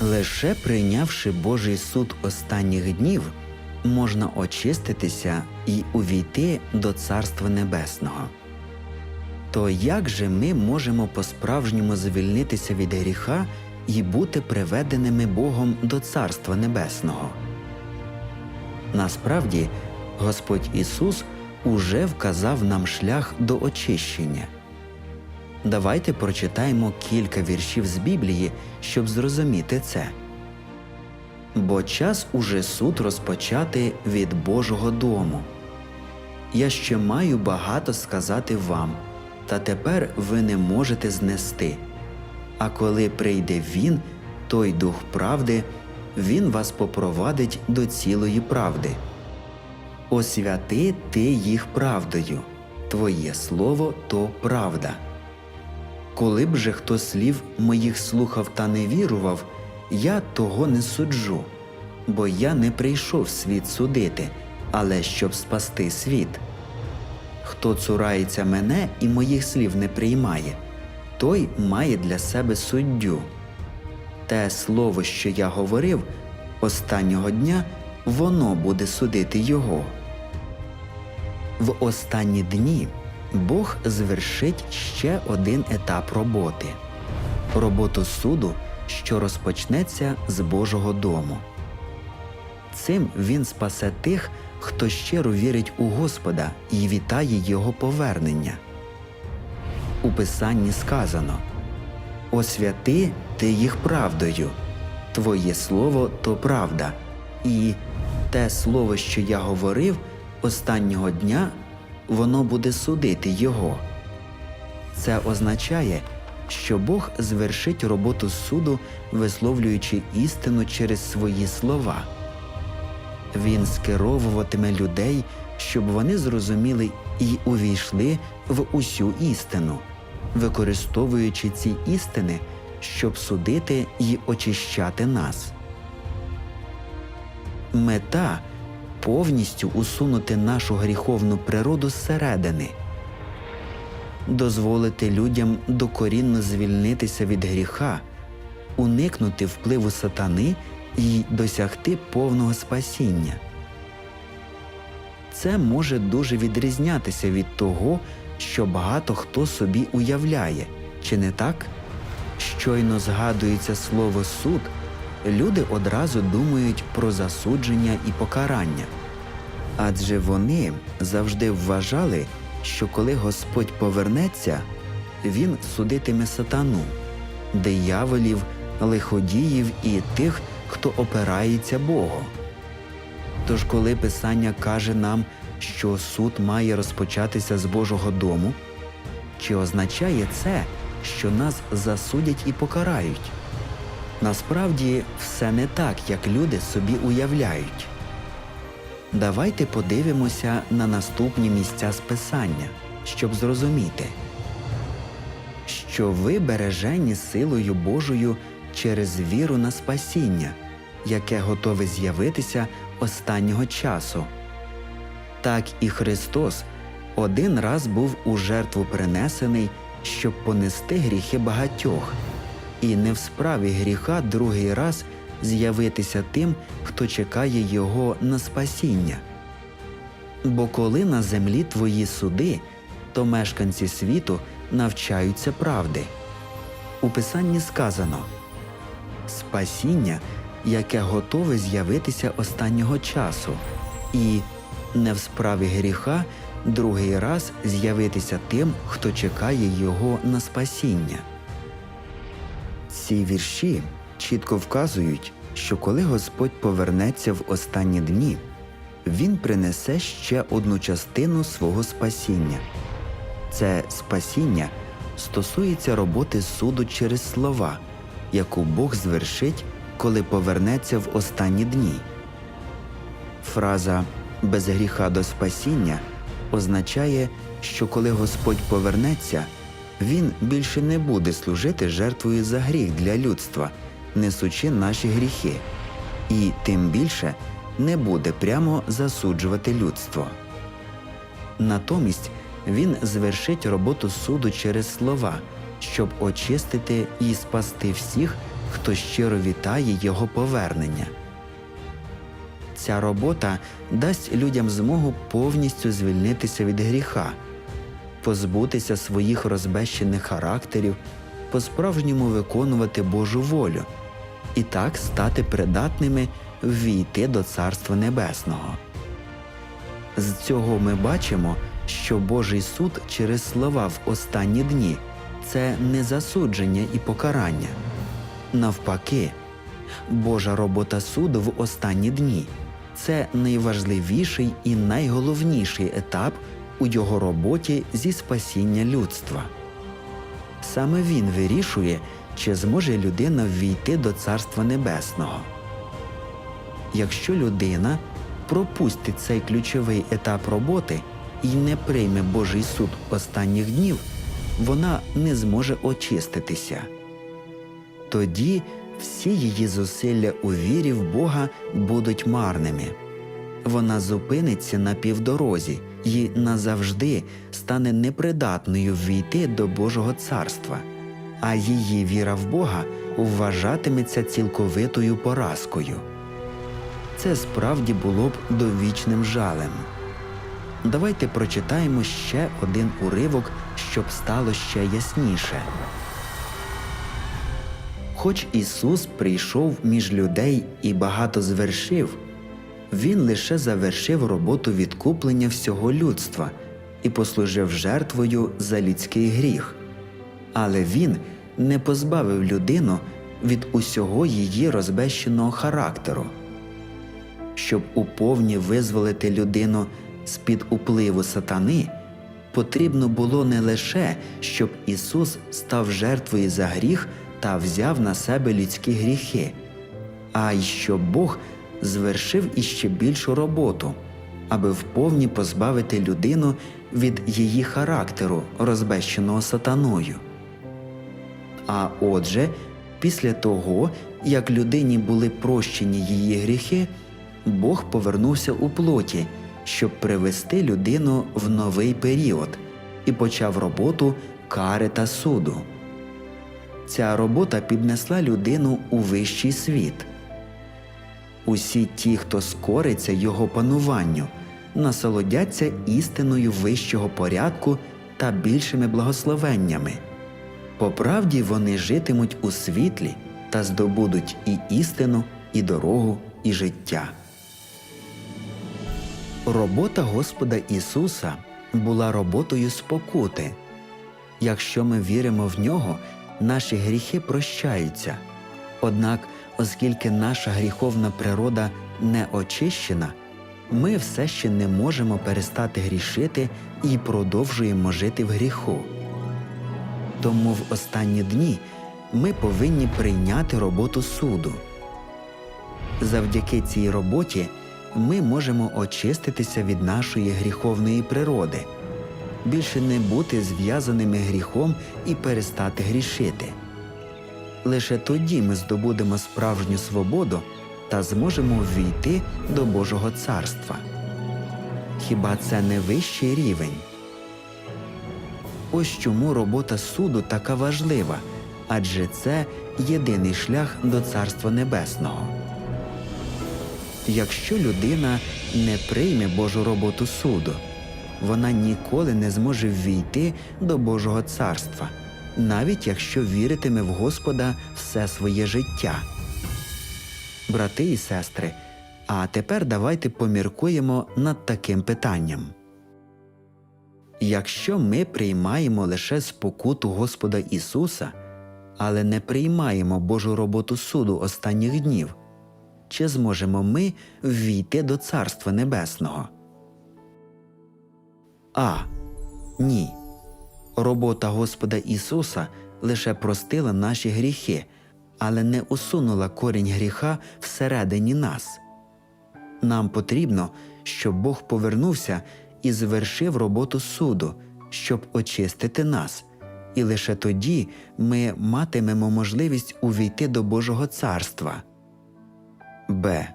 Лише прийнявши Божий суд останніх днів, можна очиститися і увійти до Царства Небесного. То як же ми можемо по-справжньому звільнитися від гріха і бути приведеними Богом до Царства Небесного? Насправді, Господь Ісус уже вказав нам шлях до очищення. Давайте прочитаємо кілька віршів з Біблії, щоб зрозуміти це. Бо час уже суд розпочати від Божого дому. Я ще маю багато сказати вам, та тепер ви не можете знести. А коли прийде Він, той Дух правди, Він вас попровадить до цілої правди. Освяти ти їх правдою, Твоє слово то правда. Коли б же хто слів моїх слухав та не вірував, я того не суджу, бо я не прийшов світ судити, але щоб спасти світ. Хто цурається мене і моїх слів не приймає, той має для себе суддю. Те слово, що я говорив, останнього дня воно буде судити його. В останні дні Бог звершить ще один етап роботи роботу суду, що розпочнеться з Божого дому. Цим він спасе тих, хто щиро вірить у Господа і вітає Його повернення. У Писанні сказано Освяти ти їх правдою, Твоє слово то правда, і те слово, що я говорив, останнього дня воно буде судити його. Це означає, що Бог звершить роботу суду, висловлюючи істину через свої слова. Він скеровуватиме людей, щоб вони зрозуміли і увійшли в усю істину, використовуючи ці істини, щоб судити і очищати нас. Мета повністю усунути нашу гріховну природу зсередини, дозволити людям докорінно звільнитися від гріха, уникнути впливу сатани і досягти повного спасіння. Це може дуже відрізнятися від того, що багато хто собі уявляє, чи не так? Щойно згадується слово суд, люди одразу думають про засудження і покарання. Адже вони завжди вважали, що коли Господь повернеться, Він судитиме сатану, дияволів, лиходіїв і тих, хто опирається Богу. Тож, коли Писання каже нам, що суд має розпочатися з Божого дому, чи означає це, що нас засудять і покарають? Насправді все не так, як люди собі уявляють. Давайте подивимося на наступні місця з Писання, щоб зрозуміти, що ви бережені силою Божою через віру на спасіння, яке готове з'явитися останнього часу. Так і Христос один раз був у жертву принесений, щоб понести гріхи багатьох, і не в справі гріха другий раз з'явитися тим, хто чекає Його на спасіння. Бо коли на землі твої суди, то мешканці світу навчаються правди. У Писанні сказано спасіння, яке готове з'явитися останнього часу, і не в справі гріха другий раз з'явитися тим, хто чекає його на спасіння. Ці вірші чітко вказують, що коли Господь повернеться в останні дні, Він принесе ще одну частину свого спасіння. Це спасіння стосується роботи суду через слова, яку Бог звершить, коли повернеться в останні дні. Фраза без гріха до спасіння означає, що коли Господь повернеться, Він більше не буде служити жертвою за гріх для людства, несучи наші гріхи, і тим більше не буде прямо засуджувати людство. Натомість він звершить роботу суду через слова, щоб очистити і спасти всіх, хто щиро вітає Його повернення. Ця робота дасть людям змогу повністю звільнитися від гріха, позбутися своїх розбещених характерів, по-справжньому виконувати Божу волю і так стати придатними ввійти до Царства Небесного. З цього ми бачимо, що Божий суд через слова в останні дні це не засудження і покарання. Навпаки, Божа робота суду в останні дні це найважливіший і найголовніший етап у його роботі зі спасіння людства. Саме він вирішує, чи зможе людина ввійти до Царства Небесного. Якщо людина пропустить цей ключовий етап роботи і не прийме Божий суд останніх днів, вона не зможе очиститися. Тоді всі її зусилля у вірі в Бога будуть марними. Вона зупиниться на півдорозі і назавжди стане непридатною ввійти до Божого царства, а її віра в Бога вважатиметься цілковитою поразкою. Це справді було б довічним жалем. Давайте прочитаємо ще один уривок, щоб стало ще ясніше. Хоч Ісус прийшов між людей і багато звершив, Він лише завершив роботу відкуплення всього людства і послужив жертвою за людський гріх. Але Він не позбавив людину від усього її розбещеного характеру. Щоб уповні визволити людину з під upливу сатани, потрібно було не лише, щоб Ісус став жертвою за гріх та взяв на себе людські гріхи, а й щоб Бог звершив іще більшу роботу, аби вповні позбавити людину від її характеру, розбещеного сатаною. А отже, після того, як людині були прощені її гріхи, Бог повернувся у плоті, щоб привести людину в новий період і почав роботу кари та суду. Ця робота піднесла людину у вищий світ. Усі ті, хто скориться його пануванню, насолодяться істиною вищого порядку та більшими благословеннями. По правді вони житимуть у світлі та здобудуть і істину, і дорогу, і життя. Робота Господа Ісуса була роботою спокути. Якщо ми віримо в нього, наші гріхи прощаються. Однак, оскільки наша гріховна природа не очищена, ми все ще не можемо перестати грішити і продовжуємо жити в гріху. Тому в останні дні ми повинні прийняти роботу суду. Завдяки цій роботі ми можемо очиститися від нашої гріховної природи, більше не бути зв'язаними гріхом і перестати грішити. Лише тоді ми здобудемо справжню свободу та зможемо ввійти до Божого царства. Хіба це не вищий рівень? Ось чому робота суду така важлива, адже це єдиний шлях до Царства Небесного. Якщо людина не прийме Божу роботу суду, вона ніколи не зможе ввійти до Божого царства, навіть якщо віритиме в Господа все своє життя. Брати і сестри, а тепер давайте поміркуємо над таким питанням. Якщо ми приймаємо лише спокуту Господа Ісуса, але не приймаємо Божу роботу суду останніх днів, чи зможемо ми ввійти до Царства Небесного? А. Ні. Робота Господа Ісуса лише простила наші гріхи, але не усунула корінь гріха всередині нас. Нам потрібно, щоб Бог повернувся і звершив роботу суду, щоб очистити нас, і лише тоді ми матимемо можливість увійти до Божого царства. Б.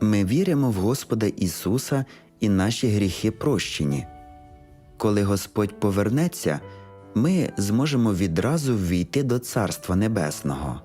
Ми віримо в Господа Ісуса і наші гріхи прощені коли Господь повернеться, ми зможемо відразу ввійти до Царства Небесного.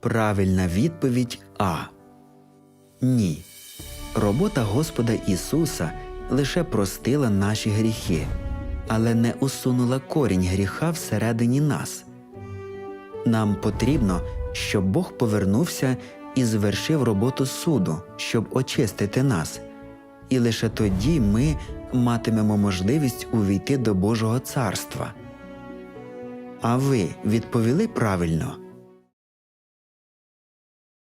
Правильна відповідь А. Ні. Робота Господа Ісуса лише простила наші гріхи, але не усунула корінь гріха всередині нас. Нам потрібно, щоб Бог повернувся і звершив роботу суду, щоб очистити нас, і лише тоді ми матимемо можливість увійти до Божого царства. А ви відповіли правильно?